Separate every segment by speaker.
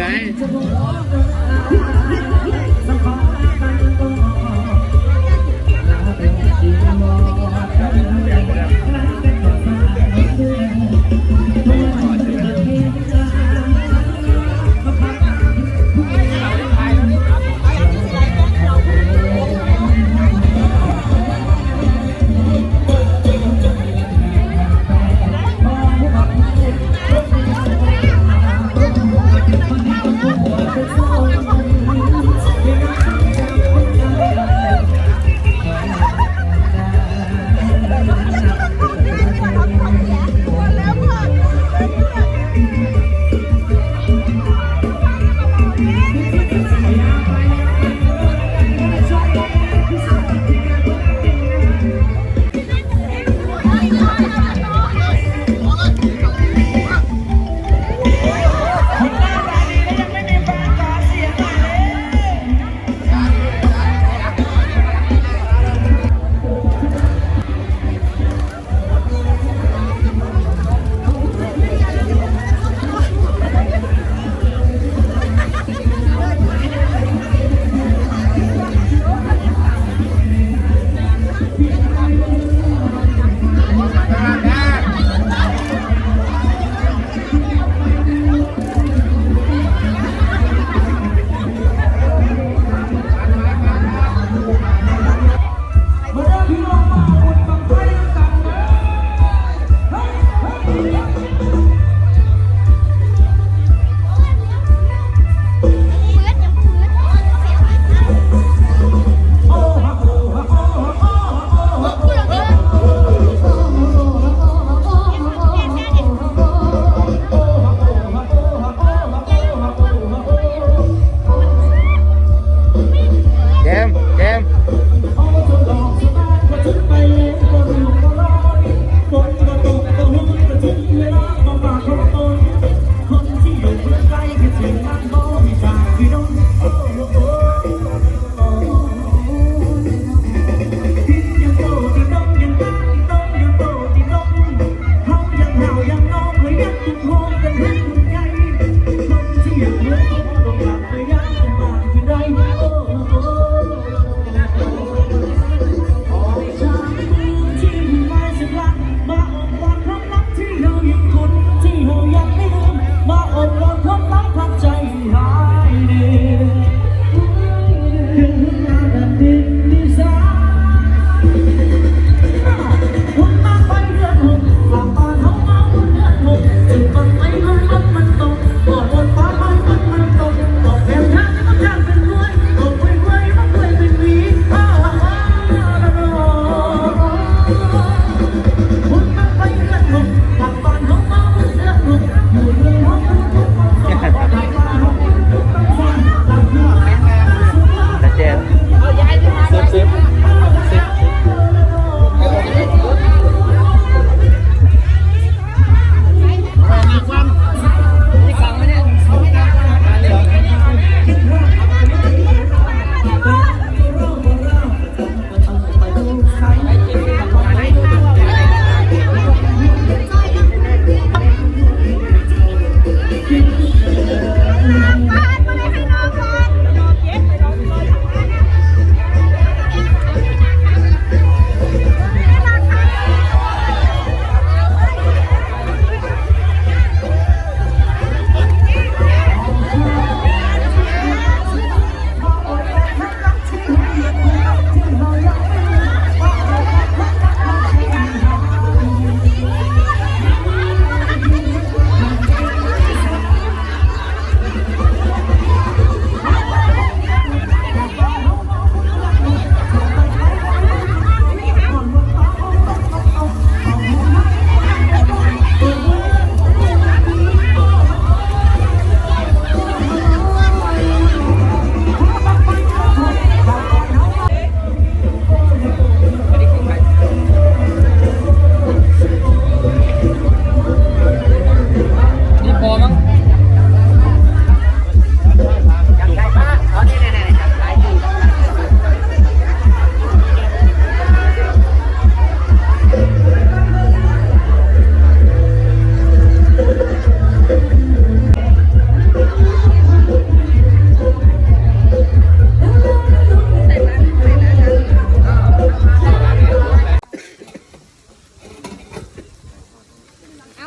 Speaker 1: ไง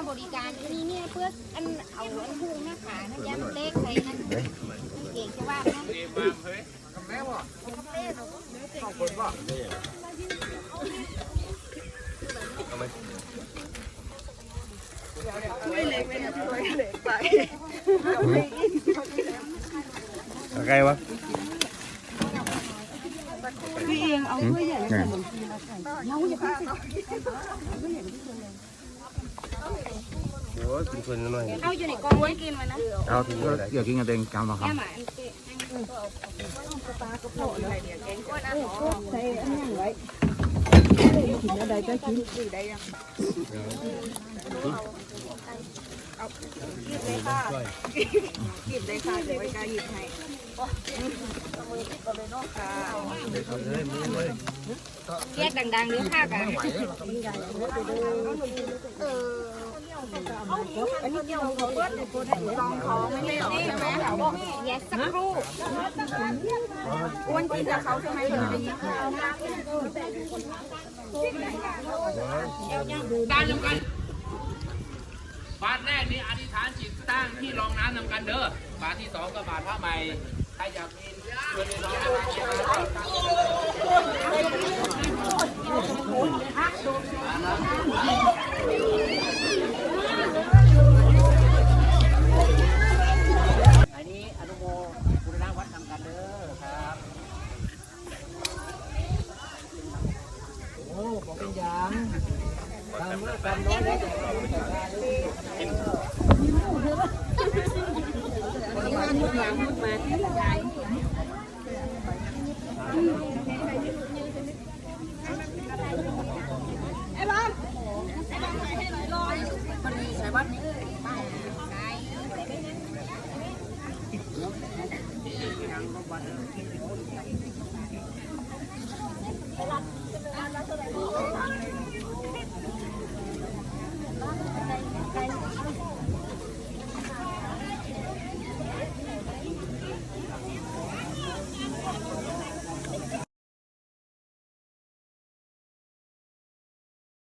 Speaker 2: บริการที่นี่เนี่ยเพื่ออันเอาอันพุงนะคะนั่นยาเล็กใส่นั่นเก่งจะว่าเนาะแม่บ่แม่บ่สองคนว่ช่วยเล็กไป
Speaker 3: ช่วยเล็กไปอะไรวะ
Speaker 2: พี่เองเอาด้วยใหญ่เลยเราอย่าเพิ่งใส่ อ้ยกินคนละหน่อยเอาอยู่ในกองไว้กินมันนะ
Speaker 4: เอาเดี๋ยวกินกันเองกำมาครับ
Speaker 2: แค่หมาอันเก่ง
Speaker 3: ใส่อันนี้ไว้กินอะไรก็กิน
Speaker 2: แยกดังๆหรือข้าวกันอันนี้กินของเขา เปิ้เนี่ยคนไหนกองท้องไม่ได้หรอใช่ไหมแยกสักครู่อ้วนกินกับเขาใช่ไหมเลยการนำกันบาทแร
Speaker 3: กนี่อธิษฐานจิตตั้งที่รองน้ำนำกันเด้อบาทที่สองก็บาทพระใหม่ใครอยากกินเชิญในรองน้ำเชิ
Speaker 2: ญ ตา